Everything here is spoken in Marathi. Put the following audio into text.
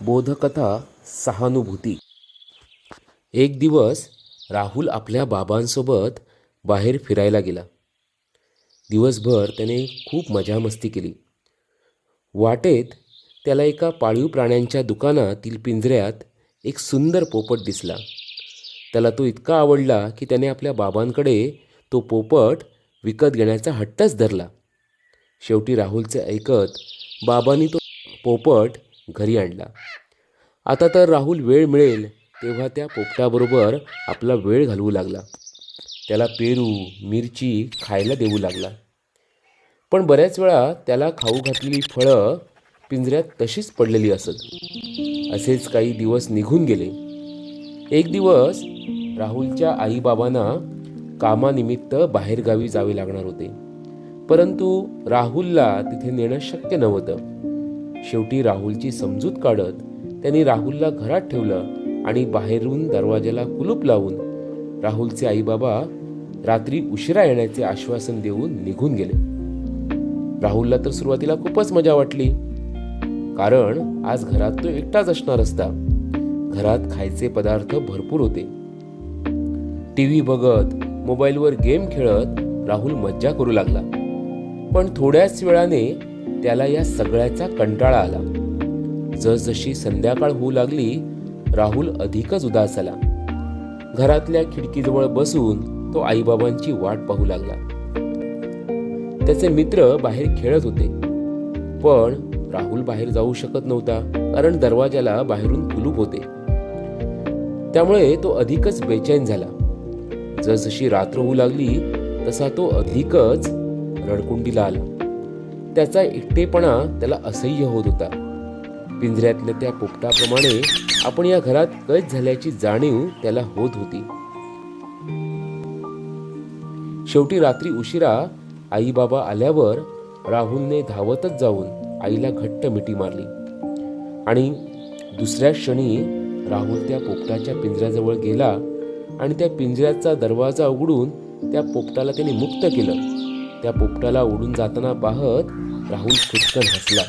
बोधकथा सहानुभूती. एक दिवस राहुल आपल्या बाबांसोबत बाहेर फिरायला गेला. दिवसभर त्याने खूप मजा मस्ती केली. वाटेत त्याला एका पाळीव प्राण्यांच्या दुकानातील पिंजऱ्यात एक सुंदर पोपट दिसला. त्याला तो इतका आवडला की त्याने आपल्या बाबांकडे तो पोपट विकत घेण्याचा हट्टच धरला. शेवटी राहुलचे ऐकत बाबांनी तो पोपट घरी आणला. आता तर राहुल वेळ मिळेल तेव्हा त्या पोपटाबरोबर आपला वेळ घालवू लागला. त्याला पेरू मिरची खायला देऊ लागला. पण बऱ्याच वेळा त्याला खाऊ घातलेली फळं पिंजऱ्यात तशीच पडलेली असत. असेच काही दिवस निघून गेले. एक दिवस राहुलच्या आईबाबांना कामानिमित्त बाहेरगावी जावे लागणार होते. परंतु राहुलला तिथे नेणं शक्य नव्हतं. शेवटी राहुलची समजूत काढत त्यांनी राहुलला घरात ठेवलं आणि बाहेरून दरवाजाला कुलूप लावून राहुलचे आईबाबा रात्री उशिरा येण्याचे आश्वासन देऊन निघून गेले. राहुलला तर सुरुवातीला खूपच मजा वाटली. कारण आज घरात तो एकटाच असणार असता. घरात खायचे पदार्थ भरपूर होते. टीव्ही बघत मोबाईलवर गेम खेळत राहुल मज्जा करू लागला. पण थोड्याच वेळाने त्याला या सगळ्याचा कंटाळा आला. जसजशी संध्याकाळ होऊ लागली राहुल अधिकच उदास आला घरातल्या खिडकीजवळ बसून तो आईबाबांची वाट पाहू लागला. त्याचे मित्र बाहेर खेळत होते. पण राहुल बाहेर जाऊ शकत नव्हता कारण दरवाजाला बाहेरून कुलूप होते. त्यामुळे तो अधिकच बेचैन झाला. जसजशी रात्र होऊ लागली तसा तो अधिकच रडकुंडीला आला. त्याचा एकटेपणा त्याला असह्य होत होता. पिंजऱ्यातल्या त्या पोपटाप्रमाणे आपण या घरात कैद झाल्याची जाणीव त्याला होत होती. शेवटी रात्री उशिरा आई बाबा आल्यावर राहुलने धावतच जाऊन आईला घट्ट मिठी मारली. आणि दुसऱ्या क्षणी राहुल त्या पोपटाच्या पिंजऱ्याजवळ गेला आणि त्या पिंजऱ्याचा दरवाजा उघडून त्या पोपटाला त्याने मुक्त केलं. त्या पोपटाला उडून जाताना पाहत राहुल खुटकन हसला.